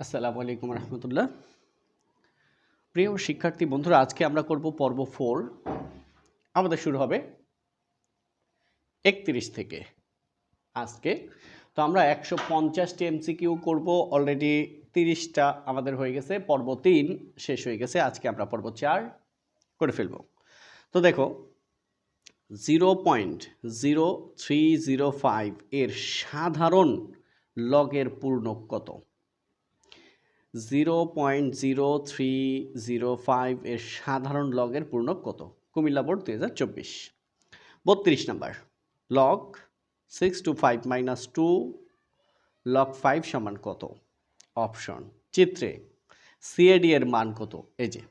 আসসালামু আলাইকুম রহমতুল্লাহ। প্রিয় শিক্ষার্থী বন্ধুরা, আজকে আমরা করব পর্ব ফোর। আমাদের শুরু হবে একত্রিশ থেকে আজকে। তো আমরা একশো পঞ্চাশটি এমসিকিউ করব অলরেডি তিরিশটা আমাদের হয়ে গেছে, পর্ব তিন শেষ হয়ে গেছে। আজকে আমরা পর্ব চার করে ফেলব। তো দেখো, zero point zero three zero five এর সাধারণ লগের পূর্ণ কত? Zero point zero three zero five এর সাধারণ লগের পূর্ণক কত? কুমিল্লা বোর্ড দুই হাজার চব্বিশ। বত্রিশ number. Log six two five minus two log five সমান কত? অপশন চিত্রে। সিএডি এর মান কত? এই যে।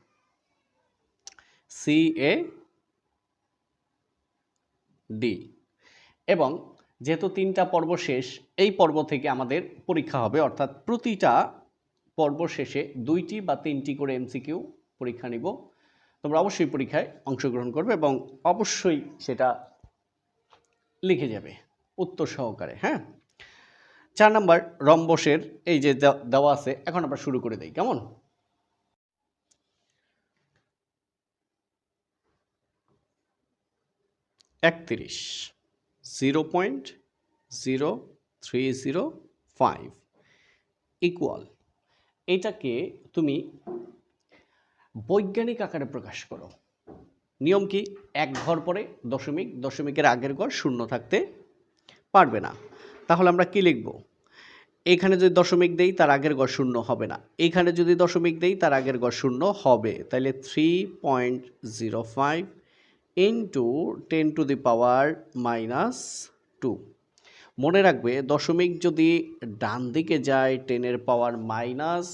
সি এ ডি এবং যেহেতু তিনটা পর্ব শেষ, এই পর্ব থেকে আমাদের পরীক্ষা হবে, অর্থাৎ প্রতিটা পর্ব শেষে দুইটি বা তিনটি করে এমসিকিউ পরীক্ষা নিব। তোমরা অবশ্যই পরীক্ষায় অংশগ্রহণ করবে এবং অবশ্যই সেটা লিখে যাবে উত্তর সহকারে হ্যাঁ? চার নাম্বার রম্বসের এই যে দেওয়া আছে, এখন আমরা শুরু করে দেই, কেমন? একত্রিশ, zero point zero three zero five, equal এটাকে তুমি বৈজ্ঞানিক আকারে প্রকাশ করো। নিয়ম কি? এক ঘর পরে দশমিক, দশমিকের আগের ঘর শূন্য থাকতে পারবে না। তাহলে আমরা কি লিখব? এখানে যদি দশমিক দেই, তার আগের ঘর শূন্য হবে না। এখানে যদি দশমিক দেই, তার আগের ঘর শূন্য হবে। তাহলে three point zero five into ten to the power minus two মনে রাখবে, দশমিক যদি ডান দিকে যায় টেনের পাওয়ার মাইনাস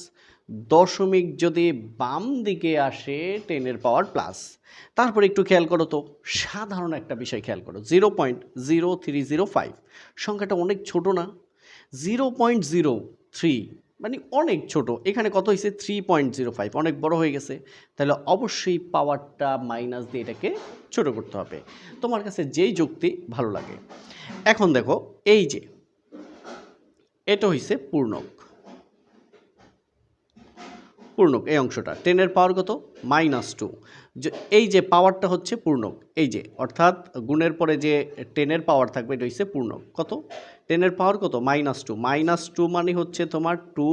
দশমিক যদি বাম দিকে আসে টেনের পাওয়ার প্লাস তারপর একটু খেয়াল করো তো, সাধারণ একটা বিষয় খেয়াল করো zero point zero three zero five সংখ্যাটা অনেক ছোট না। জিরো পয়েন্ট জিরো থ্রি মানে অনেক ছোট। এখানে কত হয়েছে? থ্রি পয়েন্ট জিরো ফাইভ অনেক বড় হয়ে গেছে। তাহলে অবশ্যই পাওয়ারটা মাইনাস দিয়ে এটাকে ছোট করতে হবে। তোমার কাছে যেই যুক্তি ভালো লাগে। এখন দেখো, এই যে, এটা হইছে পূর্ণক। পূর্ণক, এই অংশটা। টেনের পাওয়ার কত? মাইনাস টু এই যে পাওয়ারটা হচ্ছে পূর্ণক, এই যে, অর্থাৎ গুণের পরে যে টেনের পাওয়ার থাকবে, এটা হচ্ছে পূর্ণক। কত? টেনের পাওয়ার কত? মাইনাস টু মাইনাস টু মানে হচ্ছে তোমার টু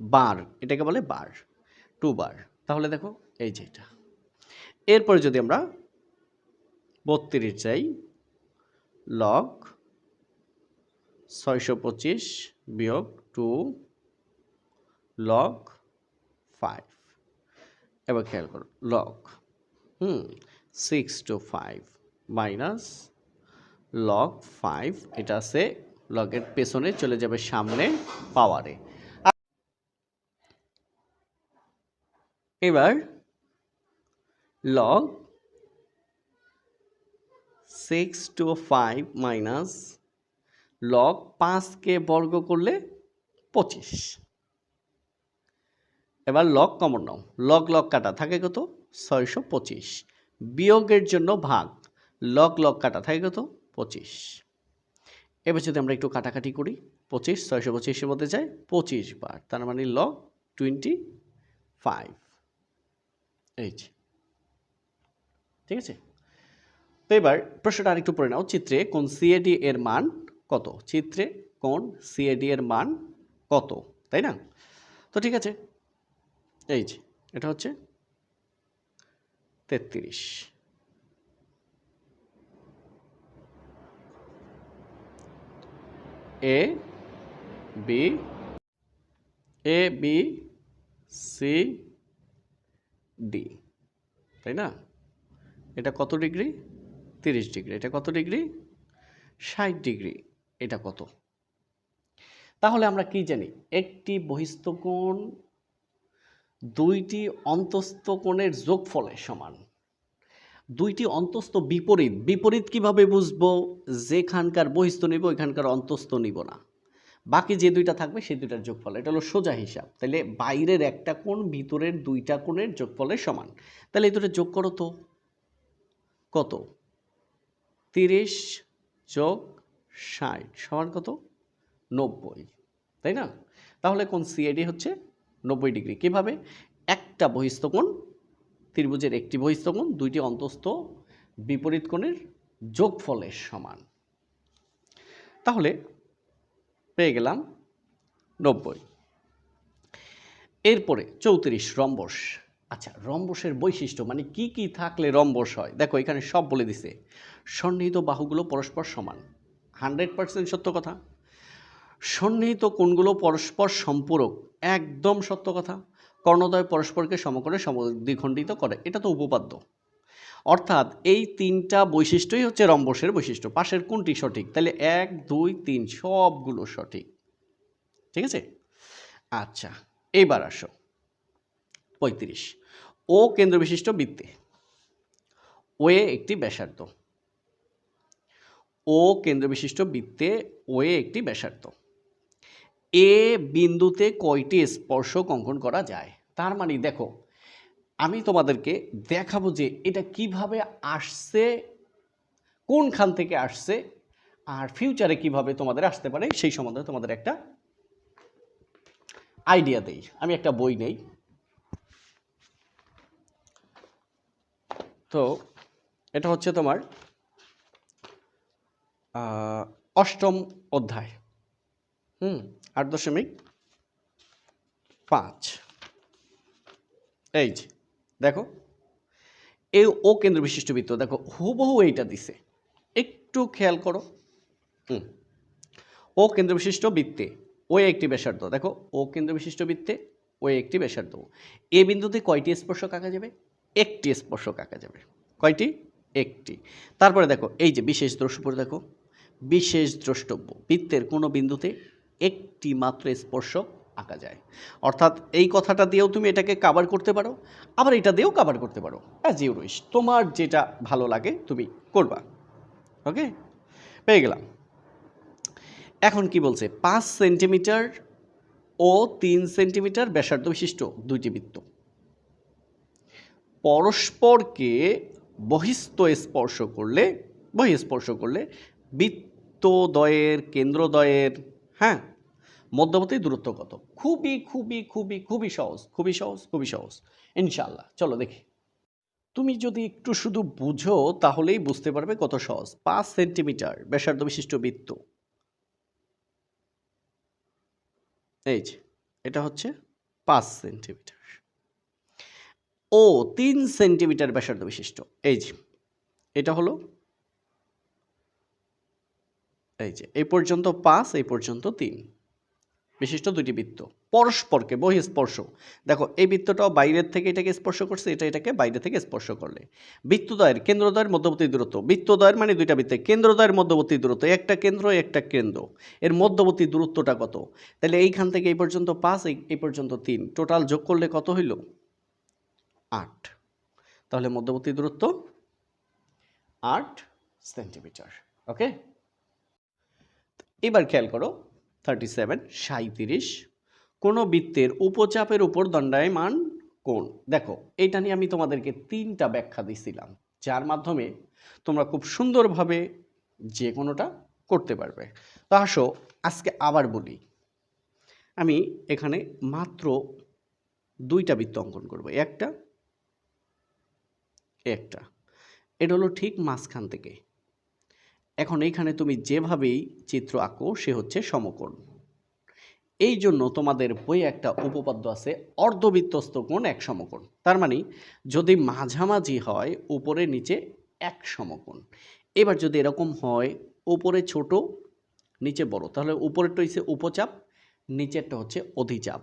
বার। এটাকে বলে বার। টু বার। তাহলে দেখো, এই যে এটা। এরপরে যদি আমরা বত্রিশ চাই লগ ছয়শো পঁচিশ বিয়োগ টু লগ ফাইভ এবার খেয়াল করো log hmm six two five minus log five এটা আছে লগের পেছনে চলে যাবে সামনে পাওয়ারে এবার log six two five minus log পাঁচকে বর্গ করলে পঁচিশ। এবার লগ কমন নাও। লগ লগ কাটা থাকে কত? ছয়শো পঁচিশ। বিয়োগের জন্য ভাগ। লগ লগ কাটা থাকে কত? পঁচিশ। এবার যদি আমরা একটু কাটাকাটি করি, পঁচিশ, ছয়শো পঁচিশের মধ্যে যায় পঁচিশ বার। তার মানে লগ টোয়েন্টি ফাইভ এই ঠিক আছে? তো এবার প্রশ্নটা আরেকটু পড়ে নাও। চিত্রে কোন সিএডি এর মান কত? চিত্রে কোন সিএডি এর মান কত? তাই না? তো ঠিক আছে। এই যে, এটা হচ্ছে তেত্রিশ। A B A B C D তাই না? এটা কত ডিগ্রি? তিরিশ ডিগ্রি, এটা কত ডিগ্রি? ষাট ডিগ্রি, এটা কত? তাহলে আমরা কি জানি? একটি বহিস্থ কোণ দুইটি অন্তস্থ কোণের যোগফলে সমান। দুইটি অন্তস্থ বিপরীত বিপরীত কীভাবে বুঝব? যেখানকার বহিস্থ নিব এখানকার অন্তস্থ নিব না। বাকি যে দুইটা থাকবে, সেই দুইটার যোগফল। এটা হলো সোজা হিসাব। তাহলে বাইরের একটা কোণ, ভিতরের দুইটা কোণের যোগফলের সমান। তাহলে এই দুটো যোগ করো তো। কত? তিরিশ যোগ ষাট, সমান কত? নব্বই, তাই না? তাহলে কোন সিআইডি হচ্ছে নব্বই ডিগ্রি। কীভাবে? একটা বহিস্থ কোণ, ত্রিভুজের একটি বহিস্থ কোণ, দুইটি অন্তস্থ বিপরীত কোণের যোগফলের সমান। তাহলে পেয়ে গেলাম নব্বই। এরপরে চৌত্রিশ রম্বস আচ্ছা রম্বসের বৈশিষ্ট্য মানে কি কি থাকলে রম্বস হয়? দেখো, এখানে সব বলে দিছে। সন্নিহিত বাহুগুলো পরস্পর সমান। হান্ড্রেড পার্সেন্ট সত্য কথা। সন্নিহিত কোণগুলো পরস্পর সম্পূরক। একদম সত্য কথা। কর্ণদ্বয় পরস্পরকে সমকরে সমদ্বিখণ্ডিত করে। এটা তো উপপাদ্য। অর্থাৎ এই তিনটা বৈশিষ্ট্যই হচ্ছে রম্বসের বৈশিষ্ট্য। পাশের কোনটি সঠিক? তাহলে এক, দুই, তিন, সবগুলো সঠিক। ঠিক আছে? আচ্ছা এইবার আসো। পঁয়ত্রিশ। ও কেন্দ্রবিশিষ্ট বৃত্তে। ওয়ে একটি ব্যাসার্ধ। ও কেন্দ্রবিশিষ্ট বৃত্তে ওয়ে একটি ব্যাসার্ধ। এ বিন্দুতে কয়টি স্পর্শক অঙ্কন করা যায়? তার মানে দেখো, আমি তোমাদেরকে দেখাবো যে এটা কীভাবে আসছে, কোনখান থেকে আসছে, আর ফিউচারে কীভাবে তোমাদের আসতে পারে, সেই সম্বন্ধে তোমাদের একটা আইডিয়া দেই। আমি একটা বই নেই। তো এটা হচ্ছে তোমার অষ্টম অধ্যায়, হুম, আট দশমিক পাঁচ। এই যে, দেখো এই ও কেন্দ্র বিশিষ্ট বৃত্ত দেখো, হুবহু এইটা দিছে। একটু খেয়াল করো, হুম, ও কেন্দ্র বিশিষ্ট বৃত্তে ও একটি ব্যাসার্ধ, দেখো, ও কেন্দ্র বিশিষ্ট বৃত্তে ও একটি ব্যাসার্ধ। এ বিন্দুতে কয়টি স্পর্শক আঁকা যাবে? একটি স্পর্শক আঁকা যাবে। কয়টি? একটি। তারপরে দেখো, এই যে বিশেষ দ্রষ্টব্য দেখো, বিশেষ দ্রষ্টব্য, বৃত্তের কোনো বিন্দুতে একটি মাত্র স্পর্শক আঁকা যায়। অর্থাৎ এই কথাটা দিয়েও তুমি এটাকে কাভার করতে পারো, আবার এটা দিয়েও কাভার করতে পারো। অ্যাজ ইউ উইশ তোমার যেটা ভালো লাগে তুমি করবা। ওকে পেয়ে গেলাম। এখন কি বলছে? পাঁচ সেন্টিমিটার ও তিন সেন্টিমিটার ব্যাসার্ধ বিশিষ্ট দুইটি বৃত্ত। পরস্পরকে বহিস্থ স্পর্শ করলে, বহিঃস্পর্শ করলে বৃত্তদ্বয়ের কেন্দ্রদ্বয়ের হ্যাঁ মধ্যবর্তী দূরত্ব কত? খুবই খুবই খুবই খুবই সহজ খুবই সহজ খুবই সহজ। ইনশাল্লাহ চলো দেখি। তুমি যদি একটু শুধু বুঝো, তাহলেই বুঝতে পারবে কত সহজ। পাঁচ সেন্টিমিটার ব্যাসার্ধ বিশিষ্ট বৃত্ত। এই যে, এটা হচ্ছে পাঁচ সেন্টিমিটার। ও তিন সেন্টিমিটার ব্যাসার্ধ বিশিষ্ট। এই যে, এটা হলো, এই যে, এই পর্যন্ত পাঁচ, এই পর্যন্ত তিন। বিশিষ্ট দুটি বৃত্ত। পরস্পরকে বহিঃস্পর্শ। দেখো, এই বৃত্তটাও বাইরের থেকে এটাকে স্পর্শ করছে, এটা এটাকে বাইরে থেকে স্পর্শ করলে। বৃত্তদ্বয়ের কেন্দ্রদ্বয়ের মধ্যবর্তী দূরত্ব। বৃত্তদ্বয়ের মানে দুইটা বৃত্তে। কেন্দ্রদ্বয়ের মধ্যবর্তী দূরত্ব, একটা কেন্দ্র একটা কেন্দ্র। এর মধ্যবর্তী দূরত্বটা কত? তাহলে এইখান থেকে এই পর্যন্ত পাঁচ এই পর্যন্ত তিন। টোটাল যোগ করলে কত হইল? আট। তাহলে মধ্যবর্তী দূরত্ব আট সেন্টিমিটার ওকে এবার খেয়াল করো থার্টি সেভেন সাঁত্রিশ কোনো বৃত্তের উপচাপের উপর দণ্ডায়মান কোণ। দেখো, এইটা নিয়ে আমি তোমাদেরকে তিনটা ব্যাখ্যা দিছিলাম, যার মাধ্যমে তোমরা খুব সুন্দরভাবে যে কোনোটা করতে পারবে। তো আসো, আজকে আবার বলি। আমি এখানে মাত্র দুইটা বৃত্ত অঙ্কন করব, একটা একটা। এটা হলো ঠিক মাঝখান থেকে। এখন এইখানে তুমি যেভাবেই চিত্র আঁকো, সে হচ্ছে সমকোণ। এই জন্য তোমাদের বইয়ে একটা উপপাদ্য আছে অর্ধবৃত্তস্ত কোণ এক সমকোণ। তার মানে যদি মাঝামাঝি হয়, উপরে নিচে এক সমকোণ। এবার যদি এরকম হয়, উপরে ছোট, নিচে বড়, তাহলে উপরেরটা হচ্ছে উপচাপ, নিচেরটা হচ্ছে অধিচাপ।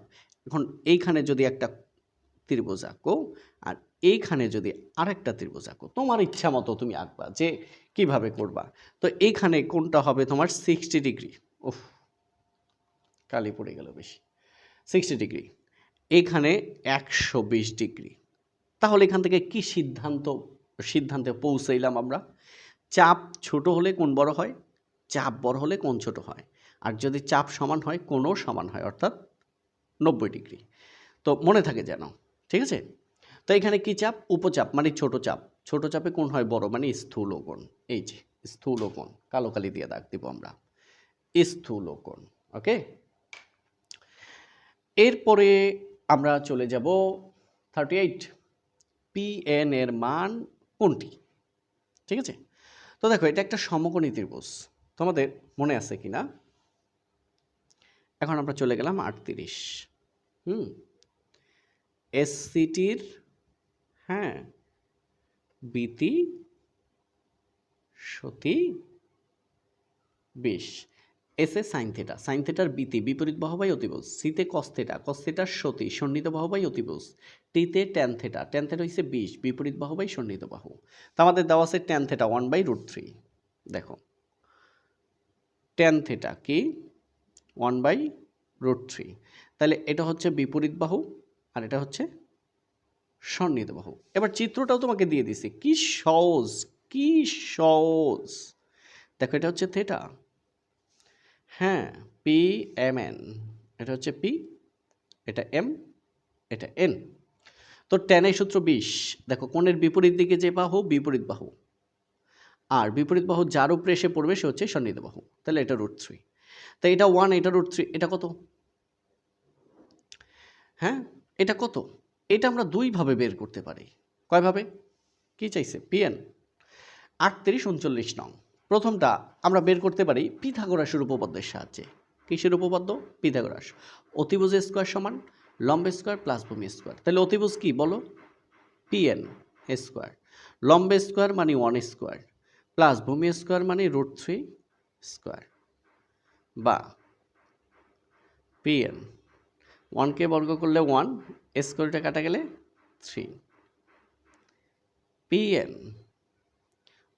এখন এইখানে যদি একটা ত্রিভুজ আঁকো আর এইখানে যদি আরেকটা ত্রিভুজ আঁকো তোমার ইচ্ছা মতো তুমি আঁকবা যে কীভাবে করবা। তো এইখানে কোনটা হবে তোমার সিক্সটি ডিগ্রি উফ, কালি পড়ে গেল বেশি। সিক্সটি ডিগ্রি এখানে একশো বিশ ডিগ্রি তাহলে এখান থেকে কি সিদ্ধান্ত, সিদ্ধান্তে পৌঁছাইলাম আমরা? চাপ ছোট হলে কোন বড় হয়? চাপ বড় হলে কোন ছোট হয়? আর যদি চাপ সমান হয়, কোনও সমান হয়, অর্থাৎ নব্বই ডিগ্রি তো মনে থাকে যেন ঠিক আছে? তো এখানে কি চাপ? উপচাপ মানে ছোট চাপ। ছোট চাপে কোন হয়? বড় মানে স্থূল এই যে স্থূল কালো কালি দিয়ে দাগ দিব আমরা। স্থূল ওকে এরপরে আমরা চলে যাব থার্টি এইট পি এন এর মান কোনটি? ঠিক আছে? তো দেখো, এটা একটা সমকোণী ত্রিভুজ তোমাদের মনে আছে কি না এখন আমরা চলে গেলাম আটত্রিশ। হুম? এসসিটির হ্যাঁ বিতি সতী, বিশ। এসে থেটা সাইন থেটার বিতি বিপরীত বাহুবাই অতিভুজ। সিতে কস থেটা কস থেটার সতী, সন্নিহিত বাহুবাই অতিভুজ। টিতে ট্যান থেটা ট্যান থেটা হচ্ছে বিশ, বিপরীত বাহুবাই সন্নিহিত বাহু। তো আমাদের দেওয়া আছে tan theta one by root three দেখো ট্যান থেটা কি? ওয়ান বাই রুট থ্রি তাহলে এটা হচ্ছে বিপরীত বাহু। আর এটা হচ্ছে সন্নিহিত বাহু এবার চিত্রটাও তোমাকে দিয়ে দিছি। কি সহজ কি সহজ। দেখো, এটা হচ্ছে থেটা। হ্যাঁ পি এম এন এটা হচ্ছে পি এটা এম এটা এন তো টেনের সূত্র বিশ। দেখো, কোণের বিপরীত দিকে যে বাহু, বিপরীত বাহু। আর বিপরীত বাহু যার উপরে এসে পড়বে, সে হচ্ছে সন্নিহিত বাহু তাহলে এটা রুট থ্রি তাই এটা ওয়ান এটা রুট থ্রি এটা কত? হ্যাঁ এটা কত? এটা আমরা দুইভাবে বের করতে পারি। কয়ভাবে কি চাইছে? পিএন আটত্রিশ উনচল্লিশ নং। প্রথমটা আমরা বের করতে পারি পিথাগোরাসের উপপাদ্যের সাহায্যে। কিসের উপপাদ্য? পিথাগোরাস। অতিভুজ স্কোয়ার সমান লম্ব স্কোয়ার প্লাস ভূমি স্কোয়ার। তাহলে অতিভুজ কি বলো? PN square. লম্ব স্কোয়ার মানে ওয়ান স্কোয়ার। প্লাস ভূমি স্কোয়ার মানে রুট থ্রি স্কোয়ার। বা পিএন ওয়ানকে বর্গ করলে ওয়ান স্কোয়ারটা কাটা গেলে three. PN,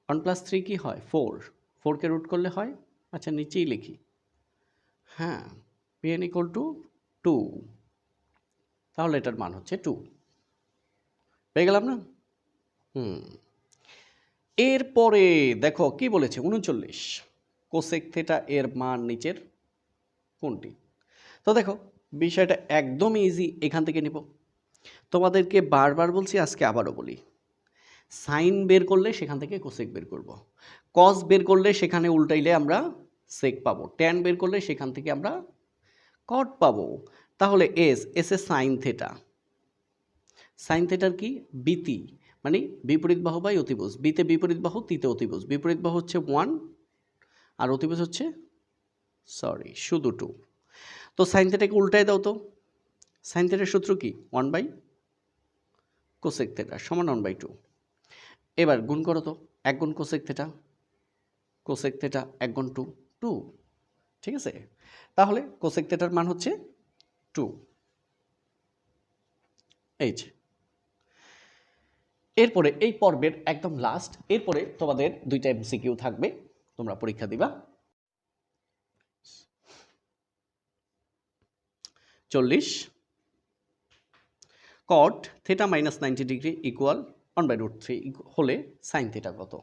one plus three কী হয়? ফোর। ফোরকে রুট করলে হয়? আচ্ছা নিচেই লিখি। হ্যাঁ পিএন ইকুয়াল টু টু। তাহলে এটার মান হচ্ছে টু। পেয়ে গেলাম না? হুম। এরপরে দেখো, কি বলেছে? উনচল্লিশ। কোসেক থেটা এর মান নিচের কোনটি? তো দেখো বিষয়টা একদমই ইজি এখান থেকে নিব। তোমাদেরকে বারবার বলছি, আজকে আবারও বলি। সাইন বের করলে সেখান থেকে কোসেক বের করব। কস বের করলে সেখানে উল্টাইলে আমরা সেক পাবো। ট্যান বের করলে সেখান থেকে আমরা কট পাবো। তাহলে S S A sine theta sine থেটার কি? বিতি মানে বিপরীত বাহু বাই অতিভুজ। বিতে বিপরীত বাহু তিতে অতিভুজ। বিপরীত বাহু হচ্ছে ওয়ান আর অতিভুজ হচ্ছে সরি শুধু টু তো সাইন থেটাকে উল্টায় দাও তো। সাইন থেটার সূত্র কি? ওয়ান বাই কোসেক থেটা সমান ওয়ান বাই টু এবার গুণ করো তো, এক গুণ কোসেক থেটা কোসেক থেটা এক গুণ টু টু ঠিক আছে? তাহলে কোসেক থেটার মান হচ্ছে টু এই যে। এরপরে এই পর্বের একদম লাস্ট এরপরে তোমাদের দুইটা এমসিকিউ থাকবে, তোমরা পরীক্ষা দিবা। চল্লিশ। Cot theta minus ninety degree equal one by root three হলে সাইন থেটা কত?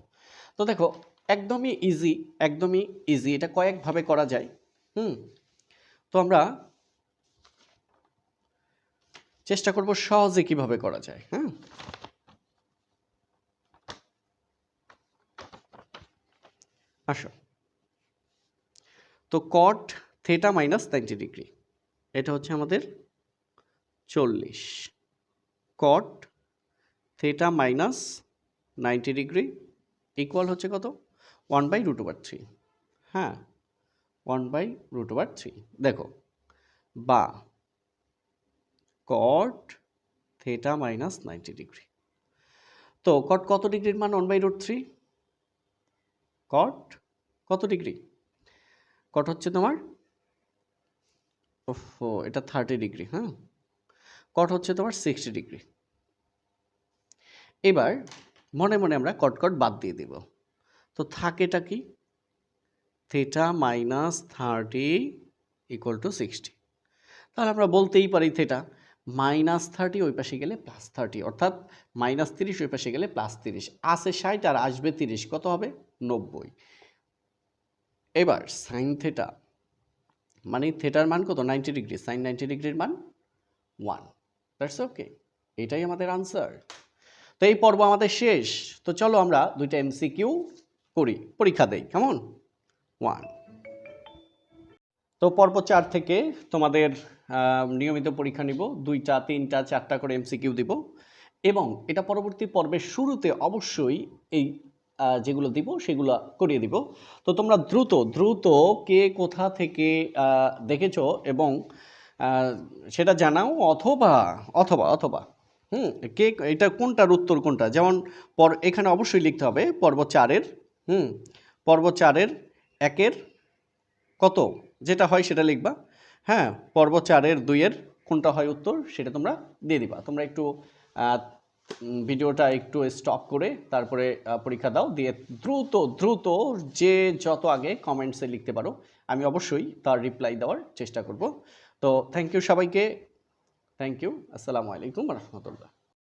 তো দেখো, একদমই ইজি একদমই ইজি এটা কয়েকভাবে করা যায়। হুম? তো আমরা চেষ্টা করব সহজে কীভাবে করা যায় হ্যাঁ? আসো। তো cot theta minus ninety degree এটা হচ্ছে আমাদের চল্লিশ। Cot theta minus ninety degree equal হচ্ছে কত? One by root over three হ্যাঁ one by root over three দেখো, বা cot theta minus ninety degree তো কট কত ডিগ্রির মান? One by root three cot কত ডিগ্রি কট হচ্ছে তোমার ওহো এটা থার্টি ডিগ্রি হ্যাঁ? কট হচ্ছে তোমার সিক্সটি ডিগ্রি এবার মনে মনে আমরা কট কট বাদ দিয়ে দেব। তো থাকেটা কি? Theta minus thirty equal to sixty তাহলে আমরা বলতেই পারি থেটা মাইনাস থার্টি ওই পাশে গেলে প্লাস থার্টি অর্থাৎ মাইনাস তিরিশ ওই পাশে গেলে প্লাস তিরিশ। আসে ষাট আর আসবে তিরিশ, কত হবে? নব্বই। এবার সাইন থেটা মানে থেটার মান কত? নাইনটি ডিগ্রি সাইন নাইনটি ডিগ্রির মান ওয়ান দ্যাটস ওকে এটাই আমাদের আনসার তো এই পর্ব আমাদের শেষ। তো চলো আমরা দুইটা এমসিকিউ করি, পরীক্ষা দেই, কেমন? ওয়ান তো পর্ব চার থেকে তোমাদের নিয়মিত পরীক্ষা নিব। দুইটা, তিনটা, চারটা করে এমসিকিউ দিব। এবং এটা পরবর্তী পর্বের শুরুতে অবশ্যই এই যেগুলো দিব, সেগুলো করিয়ে দিব। তো তোমরা দ্রুত দ্রুত কে কোথা থেকে দেখেছ এবং সেটা জানাও অথবা অথবা অথবা, হুম, কে, এটা কোনটার উত্তর কোনটা? যেমন পর, এখানে অবশ্যই লিখতে হবে পর্ব চারের, হুম, পর্ব চারের একের কত? যেটা হয় সেটা লিখবা। হ্যাঁ পর্ব চারের দুইয়ের কোনটা হয় উত্তর সেটা তোমরা দিয়ে দিবা। তোমরা একটু ভিডিওটা একটু স্টপ করে তারপরে পরীক্ষা দাও। দিয়ে দ্রুত দ্রুত যে যত আগে কমেন্টসে লিখতে পারো, আমি অবশ্যই তার রিপ্লাই দেওয়ার চেষ্টা করব। তো থ্যাংক ইউ সবাইকে। থ্যাংক ইউ আসসালামু আলাইকুম রহমতুল্লাহ।